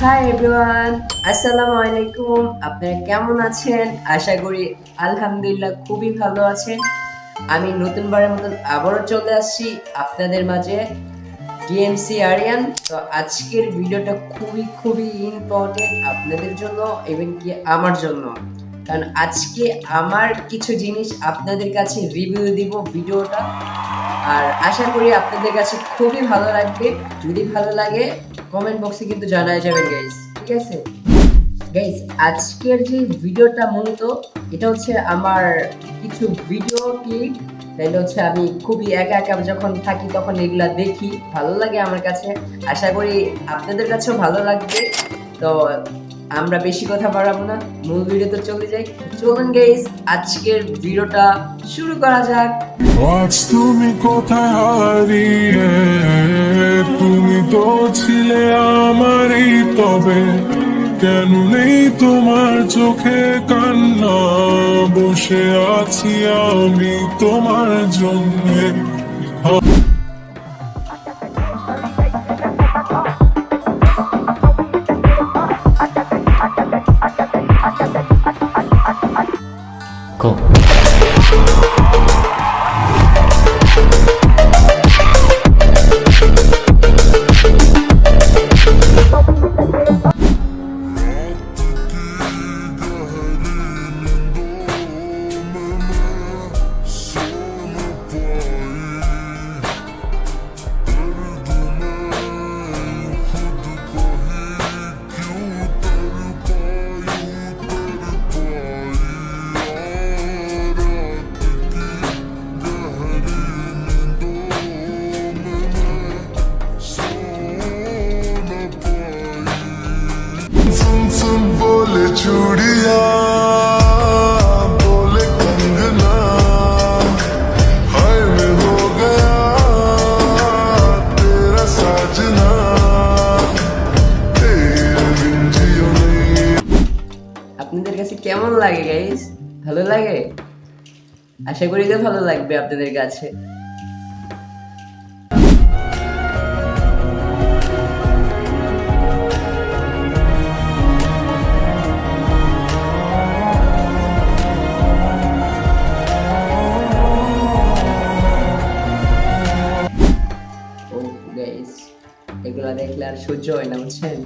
Hi everyone আসসালামু আলাইকুম আপনারা কেমন আছেন? আশা করি আলহামদুলিল্লাহ খুবই ভালো আছেন। আমি নতুনবারের মতন আবারও চলে আসছি আপনাদের মাঝে ডিএমসি আরিয়ান। তো আজকের ভিডিওটা খুবই খুবই ইম্পর্টেন্ট আপনাদের জন্য এবং কি আমার জন্য। কারণ আজকে আমার কিছু জিনিস আপনাদের কাছে রিভিউ দিব ভিডিওটা। আর আশা করি আপনাদের কাছে খুবই ভালো লাগবে। যদি ভালো লাগে কমেন্ট বক্সে কিন্তু জানাই যাবেন গাইস ঠিক আছে? গাইস আজকের যে ভিডিওটা মূলত, এটা হচ্ছে আমার কিছু ভিডিও ক্লিপ তাইলে হচ্ছে আমি খুবই একা একা যখন থাকি, তখন এগুলা দেখি। ভালো লাগে আমার কাছে। আশা করি আপনাদের কাছেও ভালো লাগবে। তো আমরা বেশি কথা বাড়াবো না, মূল ভিডিওতে চলে যাই। চলুন গাইস আজকের ভিডিওটা শুরু করা যাক। তুমি কোথায় হারিয়ে তুমি তো ছিলে আমারই তবে। কেন নেই তোমার চোখে কান্না? বসে আছি আমি তোমার জন্যে। चूड़िया बोले कंगना हाय मैं हो गया तेरा साजना तेरे बिन जियो नहीं আপনাদের কাছে কেমন লাগে গাইস ভালো লাগে আশা করি যে ভালো লাগবে আপনাদের কাছে গাইস এগুলা দেখলে আর সহ্য হয় না, বুঝছেন?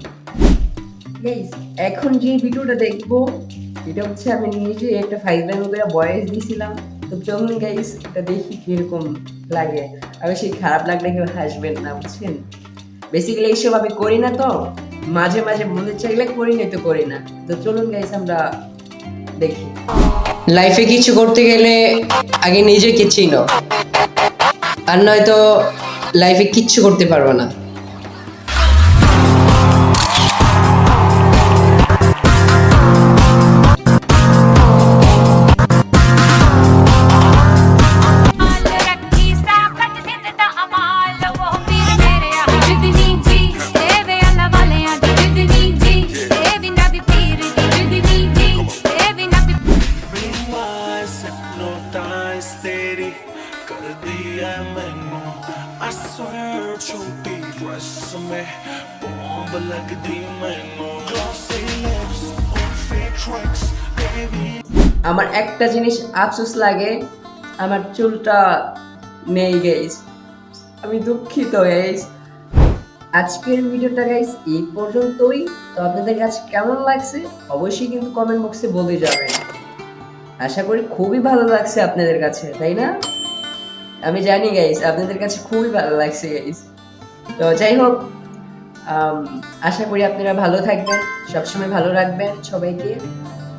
গাইস এখন যে ভিডিওটা দেখব, এটা হচ্ছে আমি নিজে একটা ফাইভ লাইন করে বয়েস দিয়েছিলাম তো চলুন গাইস এটা দেখি কীরকম লাগে। আমি সেই খারাপ লাগলে কেউ হাসবেন না, বুঝছেন? বেসিক্যালি এইসব আমি করি না তো। মাঝে মাঝে মনে চাইলে করি না তো করি না। তো চলুন গাইস আমরা দেখি। লাইফে কিছু করতে গেলে আগে নিজেকে চিনো। আর নয়তো লাইফে কিচ্ছু করতে পারব না। ਇਸ ਮੈਂ ਬੰਬ ਲੱਗਦੀ ਮੈਨੂੰ ਗਲਾਸੀ ਲਿਪਸ ਔਰ ਫੇਕ ਟ੍ਰਿਕਸ আমার একটা জিনিস আফসোস লাগে, আমার চুলটা নেই গেস আমি দুঃখিত গেস আজকের ভিডিওটা গাইস এই পর্যন্তই। তো আপনাদের কাছে কেমন লাগছে? অবশ্যই কিন্তু কমেন্ট বক্সে বলে যাবেন। আশা করি খুবই ভালো লাগছে আপনাদের কাছে, তাই না? আমি জানি গাইস আপনাদের কাছে খুবই ভালো লাগছে গাইস তো যাই হোক আশা করি আপনারা ভালো থাকবেন, সবসময় ভালো রাখবেন সবাইকে।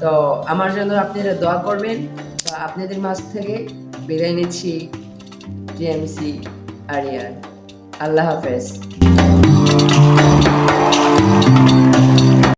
তো আমার জন্য আপনারা দোয়া করবেন। তো আপনাদের মাঝ থেকে বিদায় নিচ্ছি টিএমসি আরিয়ান। আল্লাহ হাফেজ।